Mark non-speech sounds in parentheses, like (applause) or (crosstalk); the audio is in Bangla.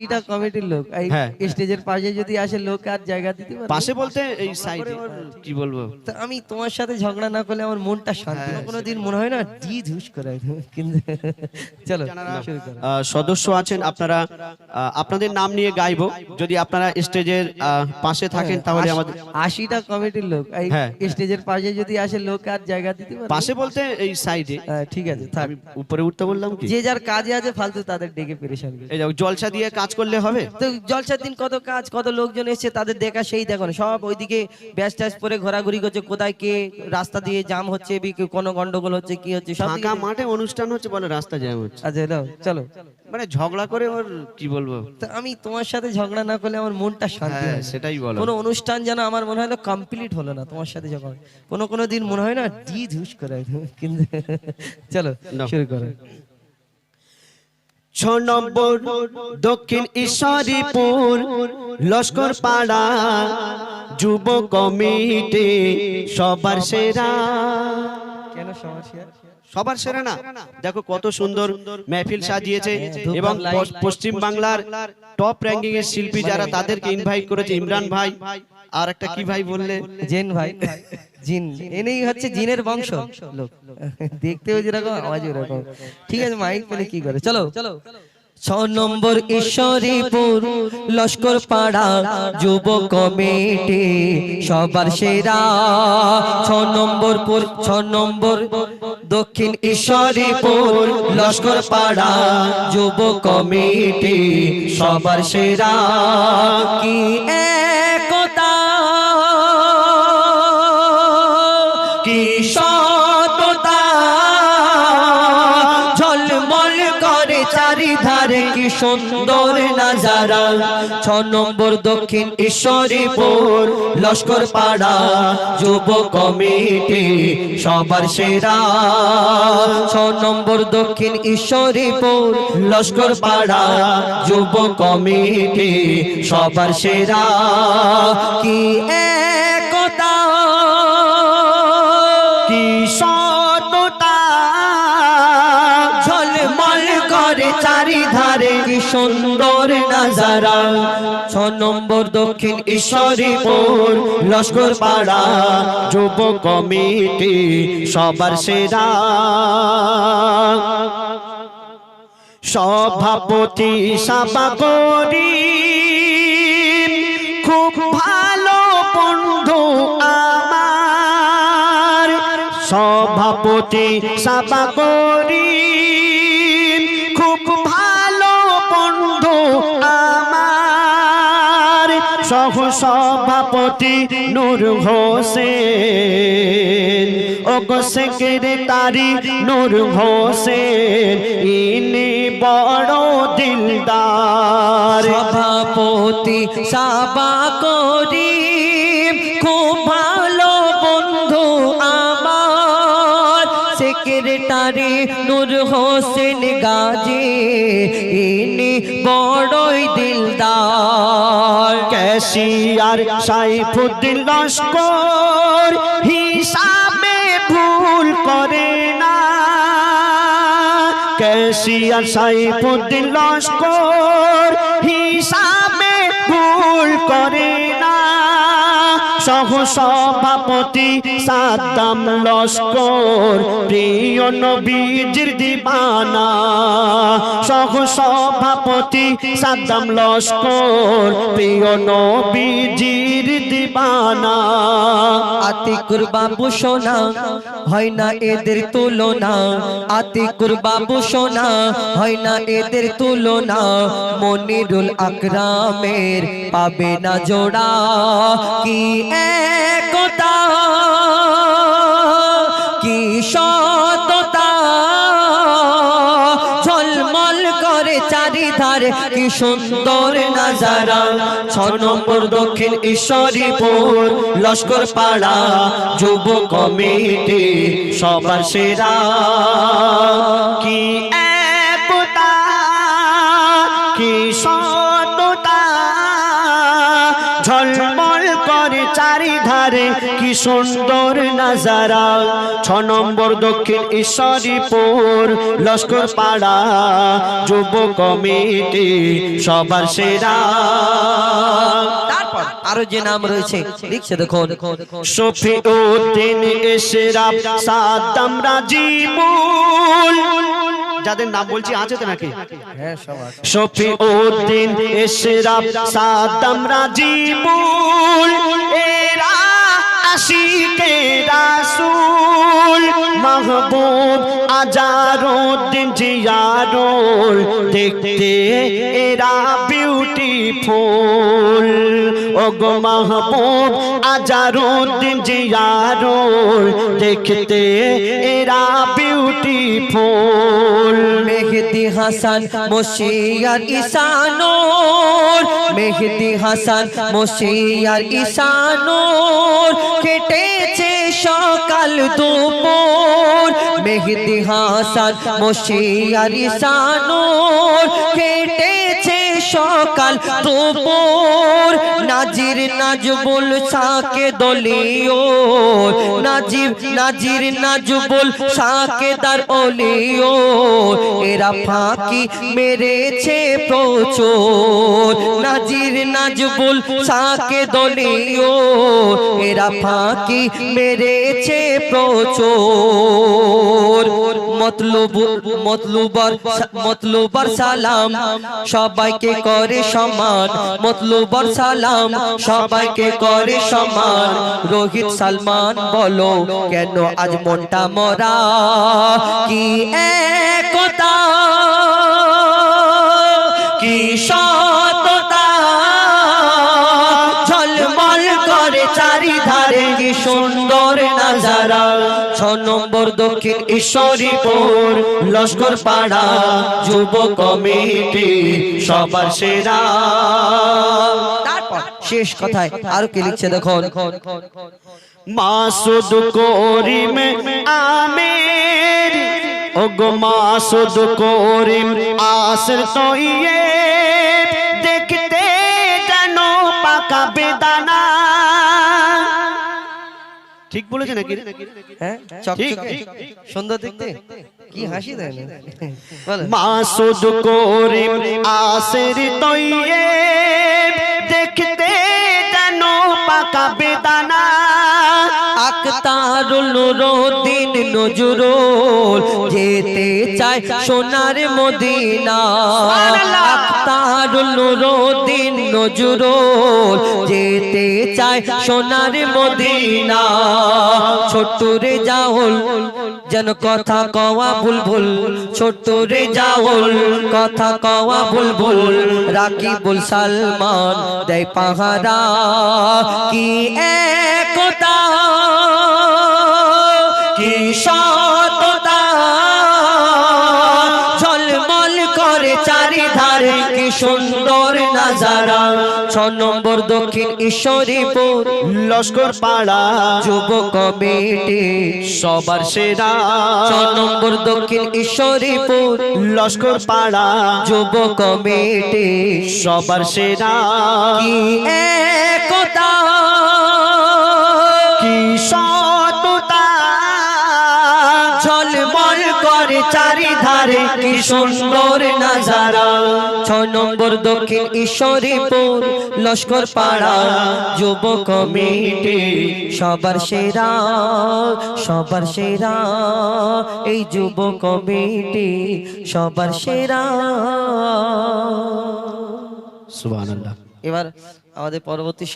এটা কমিটির লোক। এই হ্যাঁ। স্টেজের পাশে যদি আসে লোক আর জায়গা দিতে পারে। পাশে বলতে এই সাইডে কি বলব? তো আমি তোমার সাথে ঝগড়া না করলে আমার মনটা শান্তি হ্যাঁ, কোনো দিন মনে হয় না ডি ধুস করে। কিন্তু চলো শুরু করো। আহ, সদস্য আছেন আপনারা আপনাদের নাম নিয়ে গাইবো। যদি আপনারা স্টেজের পাশে থাকেন তাহলে আমাদের আশিটা কমিটির লোক। এই হ্যাঁ। স্টেজের পাশে যদি আসে লোক আর জায়গা দিতে পারে। পাশে বলতে এই সাইডে হ্যাঁ, ঠিক আছে আমি উপরে উঠতে বললাম কি? যে যার কাজে আছে ফালতু তাদের ডেকে পেরেশান। এই জলসা দিয়ে কাজ করলে হবে? তো জলসার দিন কত কাজ কত লোকজন এসছে তাদের দেখা সেই দেখো সব ওইদিকে ব্যাস ট্যাস পরে ঘোরাঘুরি করছে কোথায় কে রাস্তা দিয়ে জাম হচ্ছে কোনো গন্ডগোল হচ্ছে কি হচ্ছে ফাঁকা মাঠে অনুষ্ঠান হচ্ছে বলে রাস্তা জ্যাম হচ্ছে। আচ্ছা চলো। মানে ঝগড়া করে ওর কি বলব? তো আমি তোমার সাথে ঝগড়া না করলে আমার মনটা শান্তি হয় সেটাই বলো। কোনো অনুষ্ঠান যেন আমার মনে হয় কমপ্লিট হলো না তোমার সাথে যখন। কোনো কোনো দিন মনে হয় না ডি ধুস করে কিন্তু চলো শুরু করো। ছ নম্বর দক্ষিণ ঈশ্বরীপুর লস্কর পাড়া যুব কমিটি সবার সেরা। কেন সমস্যা সবার সেরা না? দেখো কত সুন্দর মেহফিল সাজিয়েছে এবং লাইট। পশ্চিম বাংলার টপ র্যাঙ্কিং এর শিল্পী যারা তাদেরকে ইনভাইট করেছে ইমরান ভাই। আর একটা কি ভাই বললে? জেন ভাই। জিন। এনেই হচ্ছে জিনের বংশ। লোক। (laughs) দেখতেও যেরকম আওয়াজ ওরকম। ঠিক আছে মাইক পেলে কি করে? চলো। ছ নম্বর ঈশ্বরীপুর লস্কর পাড়া যুব কমিটি সবার সেরা। ছ নম্বর পুর ছ নম্বর দক্ষিণ ঈশ্বরীপুর লস্কর পাড়া যুব কমিটি সবার সেরা। কি একতা সততা ঝলমল করে চারিধারে কি সুন্দর নাজারা। ছ নম্বর দক্ষিণ ঈশ্বরীপুর, লস্কর পাড়া যুব কমিটি, সবার সেরা। ছ নম্বর দক্ষিণ ঈশ্বরীপুর, লস্কর পাড়া যুব কমিটি, সবার সেরা। কি একতা কি সততা? ঝলমল চারিধারে কি সুন্দর নাজারা? ছ নম্বর দক্ষিণ ঈশ্বরীপুর, লস্কর পাড়া যুব কমিটি সবার সেরা। সভাপতি সাবা করি খুব সভাপতি সাবা করি। খুব ভালো বন্ধু আমার, সহ সভাপতি নূর হোসেন। ও গো সেক্রেটারি নূর হোসেন, ইনি বড় দিলদার। সভাপতি সাবা করি। সেক্রেটারি নূর হোসেন গাজী ইনি বড়ই দিলদার ক্যাশিয়ার সাইফুদ্দিন লস্কর হিসাবে ভুল করে না ক্যাশিয়ার সাইফুদ্দিন লস্কর হিসাবে ভুল করে না সহ সভাপতি সাদ্দাম লস্কর প্রিয় নবীজির দিবানা। সহ সভাপতি সাদ্দাম লস্কর, প্রিয় নবীজির দিবানা। আতিকুর বাবু সোনা, হয় না এদের তুলনা। আতিকুর বাবু সোনা, হয় না এদের তুলনা। মনিরুল আকরামের পাবে না জোড়া। কি একতা, কি সততা চারিধারে কি সুন্দর নাজারা। ছ নম্বর দক্ষিণ ঈশ্বরীপুর, লস্কর পাড়া যুব কমিটি, সবার সেরা। কি ঝলমল করে চারিধারে কি সুন্দর নাজারা। ছ নম্বর দক্ষিণ ঈশ্বরীপুর লস্কর পাড়া যুব কমিটি সবার সেরা। তারপর আরও যে নাম রয়েছে লিখছে দেখুন শফি উদ্দিন এসরাব সাদ্দাম রাজিবুল যাদের নাম বলছি আছে তো নাকি? হ্যাঁ সব আছে। শফি উদ্দিন এসরাব সাদ্দাম রাজিবুল এরা আশিকে রাসূল মাহবুব আজারুদ্দিন জিয়ারুল দেখতে এরা বিউটিফুল ওগো মাহবুব আজারুদ্দিন জিয়ারুল দেখতে এরা বিউটিফুল হাসান মশিয়ার ইসানোর মেহেদি হাসান মশিয়ার ইসানোর কেটেছে সকাল দুপুর। মেহেদি হাসান মশিয়ার ইসানোর কেটেছে সকাল দুপুর। নাজির নাজবুল সাকে দলিও নাজির নাজির নাজবুল সাকে দার ওলিও এরা ফাঁকি মেরেছে প্রচুর। নাজির নাজবুল সাকে দলিও এরা ফাঁকি মেরেছে প্রচুর। মতলুব, মতলুবার মতলুবার সালাম সবাইকে করে সমান মতলুবর সালাম সবাইকে করে সমান রোহিত সালমান বলো কেন আজ মনটা মরা? কি একতা? কি সততা ছ নম্বর দক্ষিণ ঈশ্বরীপুর, লস্কর পাড়া যুব কমিটি, সবার সেরা। শেষ কথায় আর কি লিখছে দেখুন? মাসুদ করিম আমের। ওগো মাসুদ করিম আসর তৈয়ে দেখতে ঠিক বলেছে নাকি? হ্যাঁ চকচকে। সুন্দর দেখতে কি হাসি দেয় মা বলো। মাসুদ করিম আসের তৈয়ে নুরুদ্দিন নজরুল যেতে চায় সোনার মদিনা। আক্তারুল নুরুদ্দিন নজরুল যেতে চায় সোনার মদিনা। ছোট্ট রে যাওল যেন কথা কওয়া বুলবুল। ছোট্ট রে যাওল কথা কওয়া বুলবুল। রাকিবুল সালমান দেয় পাহারা। কি একতা সততা। ঝলমল করে চারিধারে কি সুন্দর নাজারা। ছ নম্বর দক্ষিণ ঈশ্বরীপুর। লস্কর পাড়া। যুব কমিটি। সবার সেরা। ছ নম্বর দক্ষিণ ঈশ্বরীপুর। লস্কর পাড়া। যুব কমিটি। সবার সেরা। কি একতা। কি সততা চারিধারে কি সুন্দর নাজারা। ছ নম্বর দক্ষিণ ঈশ্বরীপুর লস্কর পাড়া। যুব কমিটি সবার সেরা সবার সেরা। এই যুব কমিটি সবার সেরা। সুবহানাল্লাহ। এবার আমাদের পরবর্তী